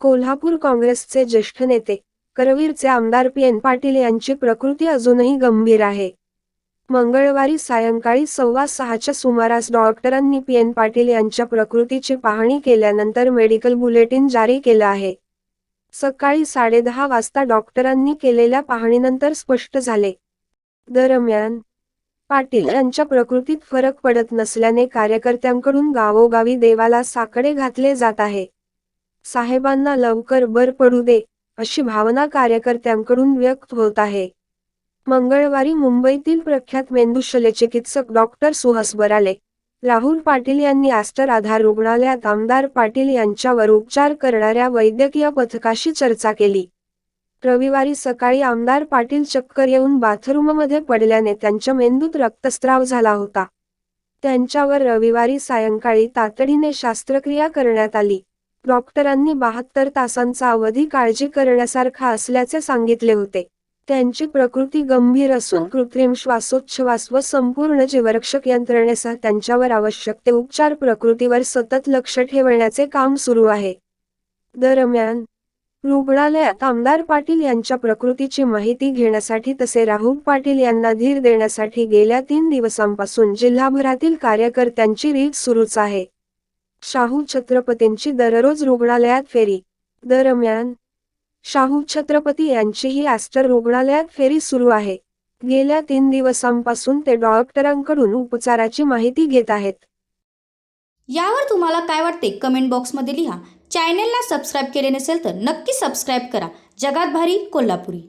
कोल्हापूर काँग्रेसचे ज्येष्ठ नेते करवीरचे आमदार पी. एन. पाटील यांची प्रकृती अजूनही गंभीर आहे. मंगळवारी सायंकाळी सव्वा सहाच्या सुमारास डॉक्टरांनी पी. एन. पाटील यांच्या प्रकृतीची पाहणी केल्यानंतर मेडिकल बुलेटिन जारी केलं आहे. सकाळी साडेदहा वाजता डॉक्टरांनी केलेल्या पाहणीनंतर स्पष्ट झाले. दरम्यान पाटील यांच्या प्रकृतीत फरक पडत नसल्याने कार्यकर्त्यांकडून गावोगावी देवाला साकडे घातले जात आहे. साहेबांना लवकर बर पडू दे अशी भावना कार्यकर्त्यांकडून व्यक्त होत आहे. मंगळवारी मुंबईतील प्रख्यात मेंदू शल्यचिकित्सक डॉक्टर सुहास बराले राहुल पाटील यांनी आस्टर आधार रुग्णालयात आमदार पाटील यांच्यावर उपचार करणाऱ्या वैद्यकीय पथकाशी चर्चा केली. रविवारी सकाळी आमदार पाटील चक्कर येऊन बाथरूममध्ये पडल्याने त्यांच्या मेंदूत रक्तस्राव झाला होता. त्यांच्यावर रविवारी सायंकाळी तातडीने शस्त्रक्रिया करण्यात आली. डॉक्टरांनी बहात्तर तासांचा अवधी काळजी करण्यासारखा असल्याचे सांगितले होते. त्यांची प्रकृती गंभीर असून कृत्रिम श्वासोच्छवास व संपूर्ण जीवरक्षक यंत्रणेसह त्यांच्यावर आवश्यक ते उपचार प्रकृतीवर सतत लक्ष ठेवण्याचे काम सुरू आहे. दरम्यान रुग्णालयात आमदार पाटील यांच्या प्रकृतीची माहिती घेण्यासाठी तसे राहुल पाटील यांना धीर देण्यासाठी गेल्या तीन दिवसांपासून जिल्हाभरातील कार्यकर्त्यांची रीत सुरूच आहे. शाहू छत्रपतींची दररोज रुग्णालयात फेरी. दरम्यान शाहू छत्रपती यांचीही ॲस्टर रुग्णालयात फेरी सुरू आहे. गेल्या तीन दिवसांपासून ते डॉक्टरांकडून उपचाराची माहिती घेत आहेत. यावर तुम्हाला काय वाटते कमेंट बॉक्समध्ये लिहा. चॅनेलला सबस्क्राईब केले नसेल तर नक्की सबस्क्राईब करा. जगात भारी कोल्हापुरी.